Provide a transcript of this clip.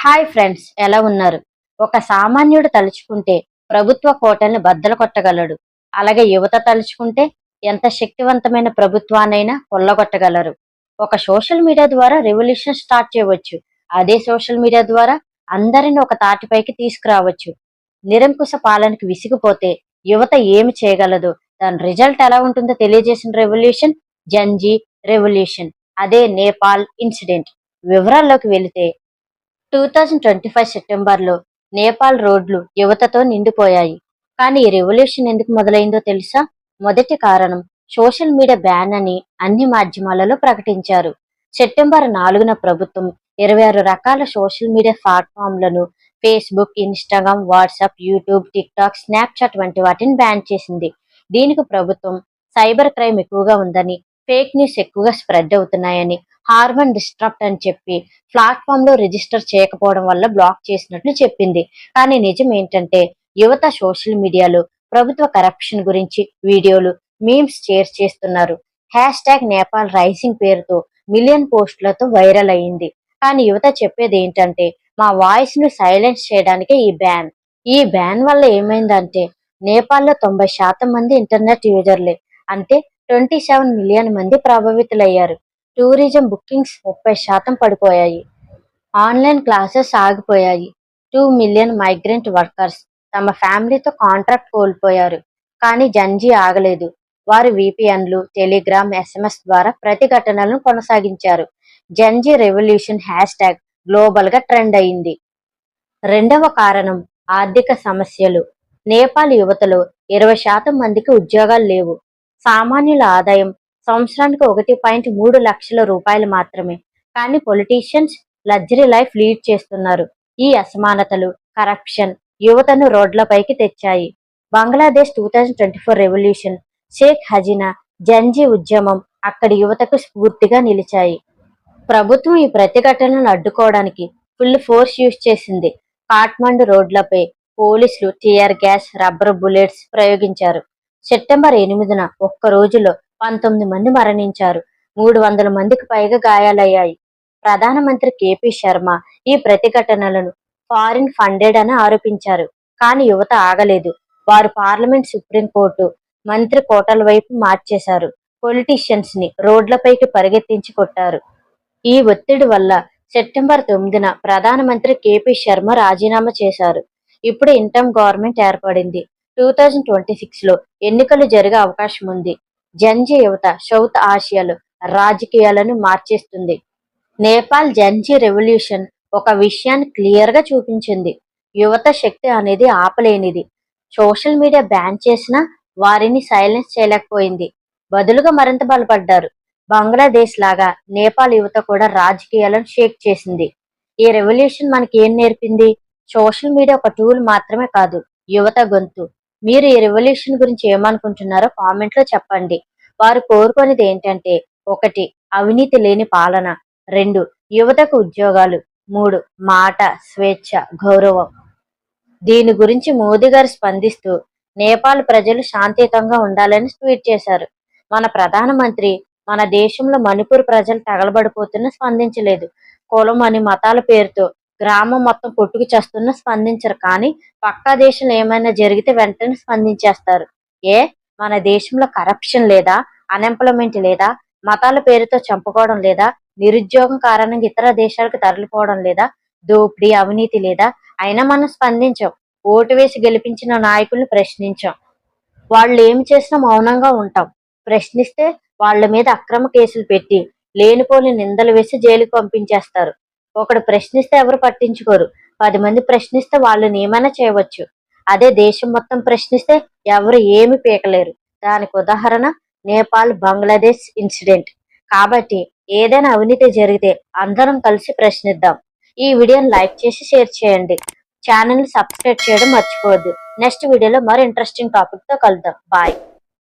Hi friends ఎలా ఉన్నారు? ఒక సామాన్యుడు తలుచుకుంటే ప్రభుత్వ కోటల్ని బద్దలు కొట్టగలడు. అలాగే యువత తలుచుకుంటే ఎంత శక్తివంతమైన ప్రభుత్వాన్నైనా కొల్లగొట్టగలరు. ఒక సోషల్ మీడియా ద్వారా రెవల్యూషన్ స్టార్ట్ చేయవచ్చు. అదే సోషల్ మీడియా ద్వారా అందరిని ఒక తాటిపైకి తీసుకురావచ్చు. నిరంకుశ పాలనకి విసిగిపోతే యువత ఏమి చేయగలదు? దాని రిజల్ట్ ఎలా ఉంటుందో తెలియజేసిన రెవల్యూషన్ జంజీ రెవల్యూషన్. అదే నేపాల్ ఇన్సిడెంట్. వివరాల్లోకి వెళితే టూ థౌజండ్ ట్వంటీ ఫైవ్ సెప్టెంబర్లో నేపాల్ రోడ్లు యువతతో నిండిపోయాయి. కానీ ఈ రెవల్యూషన్ ఎందుకు మొదలైందో తెలుసా? మొదటి కారణం సోషల్ మీడియా బ్యాన్ అని అన్ని మాధ్యమాలలో ప్రకటించారు. సెప్టెంబర్ నాలుగున ప్రభుత్వం ఇరవై ఆరు రకాల social media ప్లాట్ఫామ్లను Facebook Instagram WhatsApp YouTube TikTok Snapchat వంటి వాటిని బ్యాన్ చేసింది. దీనికి ప్రభుత్వం సైబర్ క్రైమ్ ఎక్కువగా ఉందని ఫేక్ న్యూస్ ఎక్కువగా స్ప్రెడ్ అవుతున్నాయని హార్మోన్ డిస్ట్రప్ట్ అని చెప్పి ప్లాట్ఫామ్లో రిజిస్టర్ చేయకపోవడం వల్ల బ్లాక్ చేసినట్లు చెప్పింది. కానీ నిజం ఏంటంటే యువత సోషల్ మీడియాలో ప్రభుత్వ కరప్షన్ గురించి వీడియోలు మీమ్స్ షేర్ చేస్తున్నారు. హ్యాష్ ట్యాగ్ నేపాల్ రైసింగ్ పేరుతో మిలియన్ పోస్టులతో వైరల్ అయింది. కానీ యువత చెప్పేది ఏంటంటే మా వాయిస్ను సైలెన్స్ చేయడానికే ఈ బ్యాన్. ఈ బ్యాన్ వల్ల ఏమైందంటే నేపాల్లో తొంభై శాతం మంది ఇంటర్నెట్ యూజర్లే. అంటే ట్వంటీ సెవెన్ మిలియన్ మంది ప్రభావితులయ్యారు. టూరిజం బుకింగ్స్ ముప్పై శాతం పడిపోయాయి. ఆన్లైన్ క్లాసెస్ ఆగిపోయాయి. టూ మిలియన్ మైగ్రెంట్ వర్కర్స్ తమ ఫ్యామిలీతో కాంట్రాక్ట్ కోల్పోయారు. కానీ జంజీ ఆగలేదు. వారు విపిఎన్లు టెలిగ్రామ్ ఎస్ఎంఎస్ ద్వారా ప్రతిఘటనలను కొనసాగించారు. జంజీ రెవల్యూషన్ హ్యాష్ ట్యాగ్ గ్లోబల్గా ట్రెండ్ అయింది. రెండవ కారణం ఆర్థిక సమస్యలు. నేపాల్ యువతలో ఇరవై శాతం మందికి ఉద్యోగాలు లేవు. సామాన్యుల ఆదాయం సంవత్సరానికి ఒకటి పాయింట్ మూడు లక్షల రూపాయలు మాత్రమే. కానీ పొలిటీషియన్స్ లగ్జరీ లైఫ్ లీడ్ చేస్తున్నారు. ఈ అసమానతలు కరప్షన్ యువతను రోడ్లపైకి తెచ్చాయి. Bangladesh two thousand twenty four revolution Sheikh Hasina gen Z ఉద్యమం అక్కడి యువతకు స్ఫూర్తిగా నిలిచాయి. ప్రభుత్వం ఈ ప్రతిఘటనలను అడ్డుకోవడానికి ఫుల్ ఫోర్స్ యూజ్ చేసింది. కాట్మండు రోడ్లపై పోలీసులు టియర్ గ్యాస్ రబ్బర్ బుల్లెట్స్ ప్రయోగించారు. సెప్టెంబర్ ఎనిమిదిన ఒక్క రోజులో పంతొమ్మిది మంది మరణించారు. మూడు వందల మందికి పైగా గాయాలయ్యాయి. ప్రధానమంత్రి కేపీ శర్మ ఈ ప్రతిఘటనలను ఫారిన్ ఫండెడ్ అని ఆరోపించారు. కానీ యువత ఆగలేదు. వారు పార్లమెంట్ సుప్రీంకోర్టు మంత్రి కోటల వైపు మార్చేశారు. పొలిటీషియన్స్ని రోడ్లపైకి పరిగెత్తించి కొట్టారు. ఈ ఒత్తిడి వల్ల సెప్టెంబర్ తొమ్మిదిన ప్రధానమంత్రి కేపీ శర్మ రాజీనామా చేశారు. ఇప్పుడు ఇంటమ్ గవర్నమెంట్ ఏర్పడింది. టూ థౌజండ్ ట్వంటీ సిక్స్లో ఎన్నికలు జరిగే అవకాశం ఉంది. జంజీ యువత సౌత్ ఆసియాలో రాజకీయాలను మార్చేస్తుంది. నేపాల్ జంజీ రెవల్యూషన్ ఒక విషయాన్ని క్లియర్గా చూపించింది. యువత శక్తి అనేది ఆపలేనిది. సోషల్ మీడియా బ్యాన్ చేసినా వారిని సైలెన్స్ చేయలేకపోయింది. బదులుగా మరింత బలపడ్డారు. బంగ్లాదేశ్ లాగా నేపాల్ యువత కూడా రాజకీయాలను షేక్ చేసింది. ఈ రెవల్యూషన్ మనకి ఏం నేర్పింది? సోషల్ మీడియా ఒక టూల్ మాత్రమే కాదు యువత గొంతు. మీరు ఈ రెవల్యూషన్ గురించి ఏమనుకుంటున్నారో కామెంట్లో చెప్పండి. వారు కోరుకునేది ఏంటంటే ఒకటి అవినీతి లేని పాలన. రెండు యువతకు ఉద్యోగాలు. మూడు మాట స్వేచ్ఛ గౌరవం. దీని గురించి మోదీ గారు స్పందిస్తూ నేపాల్ ప్రజలు శాంతియుతంగా ఉండాలని ట్వీట్ చేశారు. మన ప్రధానమంత్రి మన దేశంలో మణిపూర్ ప్రజలు తగలబడిపోతున్న స్పందించలేదు. కులం అని మతాల పేరుతో గ్రామం మొత్తం కొట్టుకు చేస్తున్నా స్పందించరు. కానీ పక్కా దేశంలో ఏమైనా జరిగితే వెంటనే స్పందించేస్తారు. ఏ? మన దేశంలో కరప్షన్ లేదా అన్ఎంప్లాయ్మెంట్ లేదా మతాల పేరుతో చంపుకోవడం లేదా నిరుద్యోగం కారణంగా ఇతర దేశాలకు తరలిపోవడం లేదా దోపిడీ అవినీతి లేదా అయినా మనం స్పందించాం. ఓటు వేసి గెలిపించిన నాయకుల్ని ప్రశ్నించాం. వాళ్ళు ఏమి చేసినా మౌనంగా ఉంటాం. ప్రశ్నిస్తే వాళ్ళ మీద అక్రమ కేసులు పెట్టి లేనిపోని నిందలు వేసి జైలుకు పంపించేస్తారు. ఒకడు ప్రశ్నిస్తే ఎవరు పట్టించుకోరు. పది మంది ప్రశ్నిస్తే వాళ్ళు ఏమైనా చేయవచ్చు. అదే దేశం మొత్తం ప్రశ్నిస్తే ఎవరు ఏమి పీకలేరు. దానికి ఉదాహరణ నేపాల్ బంగ్లాదేశ్ ఇన్సిడెంట్. కాబట్టి ఏదైనా అవినీతి జరిగితే అందరం కలిసి ప్రశ్నిద్దాం. ఈ వీడియోని లైక్ చేసి షేర్ చేయండి. ఛానల్ సబ్స్క్రైబ్ చేయడం మర్చిపోవద్దు. నెక్స్ట్ వీడియోలో మరో ఇంట్రెస్టింగ్ టాపిక్తో కలుద్దాం. బాయ్.